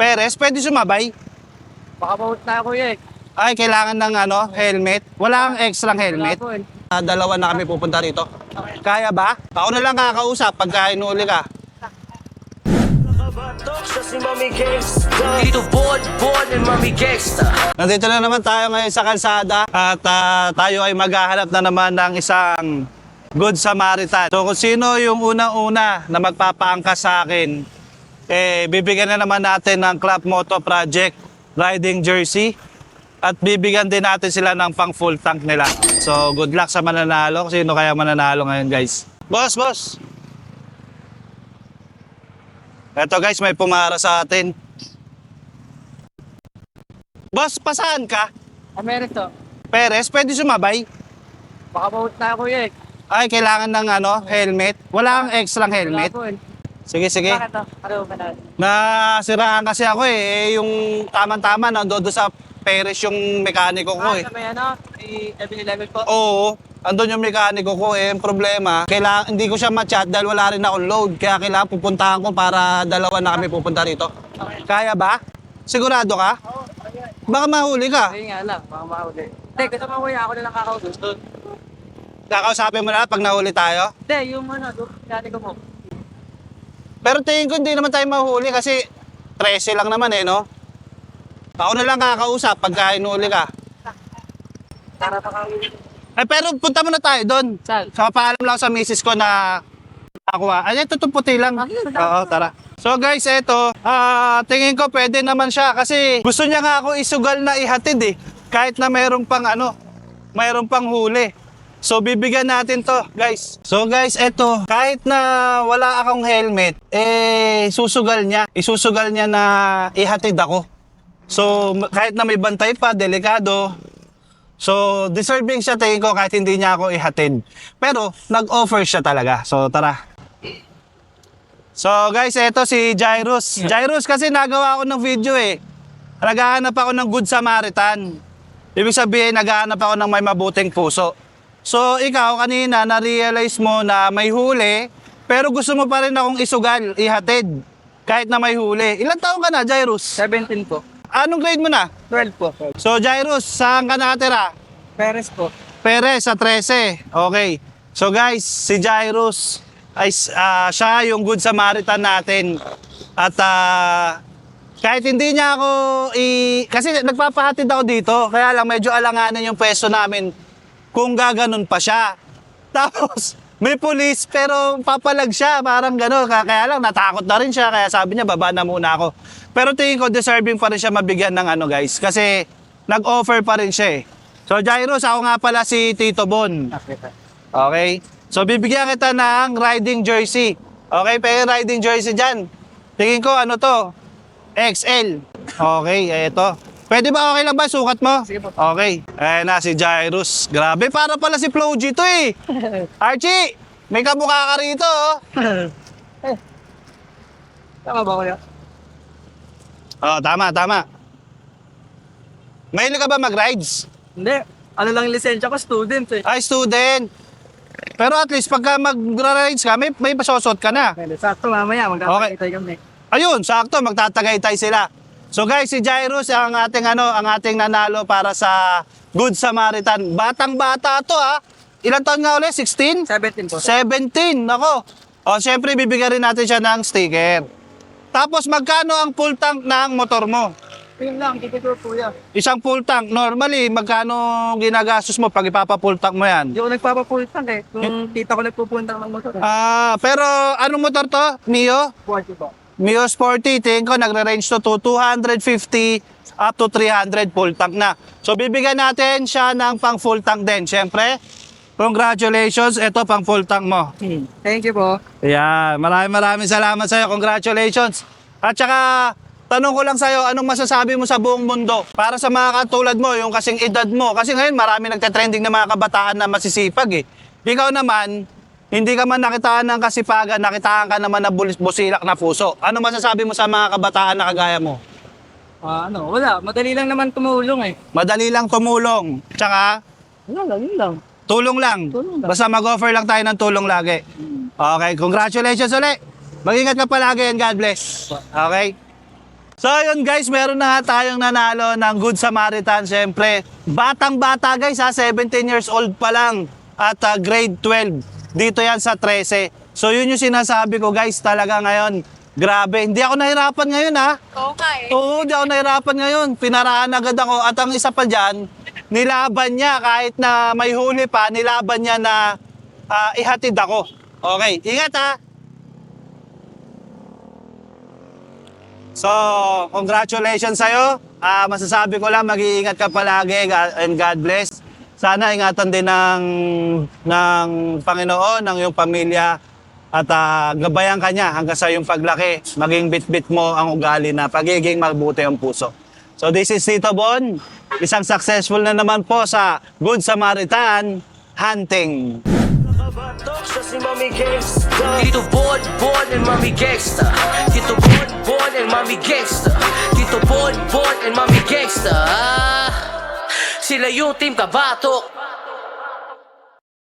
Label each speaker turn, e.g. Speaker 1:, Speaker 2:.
Speaker 1: Perez, pwede sumabay.
Speaker 2: Baka maut na ako eh.
Speaker 1: Ay, kailangan ng ano, helmet. Wala kang extra helmet.
Speaker 2: Wala po eh.
Speaker 1: Ah, dalawa na kami pupunta rito. Kaya ba? Ako na lang kakausap pagka inuli ka.
Speaker 3: Dito board, board and mommy gangsta.
Speaker 1: Nandito na naman tayo ngayon sa kalsada at ah, tayo ay maghahanap na naman ng isang Good Samaritan. So kung sino yung unang-una na magpapaangkas sa akin, eh, bibigyan na naman natin ng Club Moto Project riding jersey at bibigyan din natin sila ng pang full tank nila. So good luck sa mananalo. Sino kaya mananalo ngayon guys? Boss, boss! Eto guys, may pumara sa atin. Boss, pasaan ka?
Speaker 2: Amerito.
Speaker 1: Perez, pwede sumabay.
Speaker 2: Baka maut na ako eh.
Speaker 1: Ay, kailangan ng ano, helmet. Wala kang extra helmet.
Speaker 2: Wala po eh.
Speaker 1: Sige, sige.
Speaker 2: Bakit to? Ano ba na?
Speaker 1: Nasiraan kasi ako eh. Eh, Yung tamang-tama, nandoon doon sa Perez yung mekaniko ko
Speaker 2: Ah,
Speaker 1: eh.
Speaker 2: sa may ano? May 7-Eleven po.
Speaker 1: Oo, andun yung mekaniko ko eh. Ang problema, kailangan, hindi ko siya ma-chat dahil wala rin akong load. Kaya kailangan pupuntahan ko para dalawa na kami pupunta rito. Kaya ba? Sigurado ka?
Speaker 2: Oo.
Speaker 1: Baka mahuli ka.
Speaker 2: Ayun nga lang, baka mahuli. Hindi, gusto mo kuya, ako na lang kakausap doon.
Speaker 1: Kakausapin mo na pag nahuli tayo.
Speaker 2: Hindi, yung ano, doon, gani ko mo.
Speaker 1: Pero tingin ko hindi naman tayo mahuli kasi 13 lang naman eh, no? Ako na lang kakausap pagka inuli ka.
Speaker 2: Para pakawin.
Speaker 1: Eh, pero punta muna tayo doon.
Speaker 2: Saan?
Speaker 1: Sa paalam lang sa misis ko na nakuha. Ay, ito itong puti lang.
Speaker 2: Ah,
Speaker 1: Oo, tara. So guys, eto, ah, tingin ko pwede naman siya kasi gusto niya nga ako isugal na ihatid eh. Kahit na mayroong pang ano, mayroong pang huli. So bibigyan natin to, guys. So guys, eto, kahit na wala akong helmet, eh susugal niya. Isusugal niya na ihatid ako. So kahit na may bantay pa, delikado, So, deserving siya tingin ko kahit hindi niya ako ihatid. Pero, nag-offer siya talaga. So, tara. So, guys, eto si Jairus. Jairus kasi nagawa ko ng video eh. Naghahanap ako ng Good Samaritan. Ibig sabihin, naghahanap ako ng may mabuting puso. So, ikaw kanina, na-realize mo na may huli, pero gusto mo pa rin akong isugal, ihatid. Kahit na may huli. Ilan taon ka na, Jairus?
Speaker 2: 17 po.
Speaker 1: Anong grade mo na?
Speaker 2: 12 po.
Speaker 1: So, Jairus, saan ka nakatira?
Speaker 2: Perez po.
Speaker 1: Perez sa 13. Okay. So guys, si Jairus ay ah, siya yung good Samaritan natin. At ah, kahit hindi niya ako i kasi nagpapahatid ako dito, kaya lang medyo alanganin yung pwesto namin kung gaganon pa siya. Tapos may pulis pero papalag siya, parang gano'n. Kaya, lang natakot na rin siya, kaya sabi niya baba na muna ako. Pero tingin ko deserving pa rin siya mabigyan ng ano guys, kasi nag-offer pa rin siya eh. So Jairus, ako nga pala si Tito Bon. Okay? So bibigyan kita ng riding jersey. Okay, pero riding jersey dyan. Tingin ko ano to? XL. Okay, eto. Pwede ba okay lang ba? Sukat mo?
Speaker 2: Sige po.
Speaker 1: Okay. Ayan na si Jairus. Grabe, para pala si Flo G to eh. Archie, may kamukha ka rito oh.
Speaker 2: Tama ba kuya?
Speaker 1: Oh, tama, tama. Mahilig ka ba mag-rides?
Speaker 2: Hindi. Ano lang yung lisensya ko, student eh.
Speaker 1: Ay, student. Pero at least pagka mag-rides ka, may, may pasosot ka na.
Speaker 2: Pwede. Sakto mamaya, magkakakitay kami.
Speaker 1: Ayun, sakto, magtatagaytay sila. So guys, si Jairus ang ating ano, ang ating nanalo para sa Good Samaritan. Batang-bata to ha. Ilan taon nga ulit? 16?
Speaker 2: 17 po.
Speaker 1: 17, nako. O, syempre, bibigyan rin natin siya ng sticker. Tapos, magkano ang full tank ng motor mo?
Speaker 2: Yun lang, titito kuya.
Speaker 1: Isang full tank, normally, magkano ginagastos mo pag ipapa-full tank mo yan?
Speaker 2: Hindi ako nagpapapultang eh. Kung tita ko nagpupunta ng motor. eh.
Speaker 1: Ah, pero anong motor to? Mio?
Speaker 2: Buwan po.
Speaker 1: Mio Sporty, tingin ko nagre-range to, to 250 up to 300 full tank na. So bibigyan natin siya ng pang full tank din. Siyempre, congratulations, ito pang full tank mo.
Speaker 2: Thank you po.
Speaker 1: Yeah, maraming maraming salamat sa iyo. Congratulations. At saka, tanong ko lang sa iyo, anong masasabi mo sa buong mundo? Para sa mga katulad mo, yung kasing edad mo. Kasi ngayon, marami nagte-trending na mga kabataan na masisipag eh. Ikaw naman, hindi ka man nakitaan ng kasipagan, nakitaan ka naman bulis- busilak na puso. Ano masasabi mo sa mga kabataan na kagaya mo?
Speaker 2: Ah, ano, wala. Madali lang naman tumulong eh.
Speaker 1: Madali lang tumulong. Tsaka,
Speaker 2: Wala lang, yun lang.
Speaker 1: tulong lang.
Speaker 2: Tulong lang.
Speaker 1: Basta mag-offer lang tayo ng tulong lagi. Okay, congratulations ulit. Mag-ingat ka palagi and God bless. Okay? So yun guys, meron na nga tayong nanalo ng Good Samaritan syempre. Batang bata guys ha, 17 years old pa lang at ah, grade 12. Dito yan sa 13. So yun yung sinasabi ko guys talaga ngayon. Grabe, hindi ako nahirapan ngayon ha.
Speaker 4: Nga eh.
Speaker 1: Oo, hindi ako nahirapan ngayon. Pinaraan agad ako. At ang isa pa dyan, nilaban niya kahit na may huli pa, nilaban niya na ah, ihatid ako. Okay, ingat ha. So, congratulations sa'yo. Ah, masasabi ko lang, mag-iingat ka palagi and God bless. Sana ingatan din ng, ng Panginoon, ng iyong pamilya at ah, gabayan ka niya hanggang sa iyong paglaki. Maging bit-bit mo ang ugali na pagiging mabuti ang puso. So this is Tito Bon, isang successful na naman po sa Good Samaritan Hunting.
Speaker 3: Tito Bon, Bon and Mami Gangsta Layo Team Kabatok.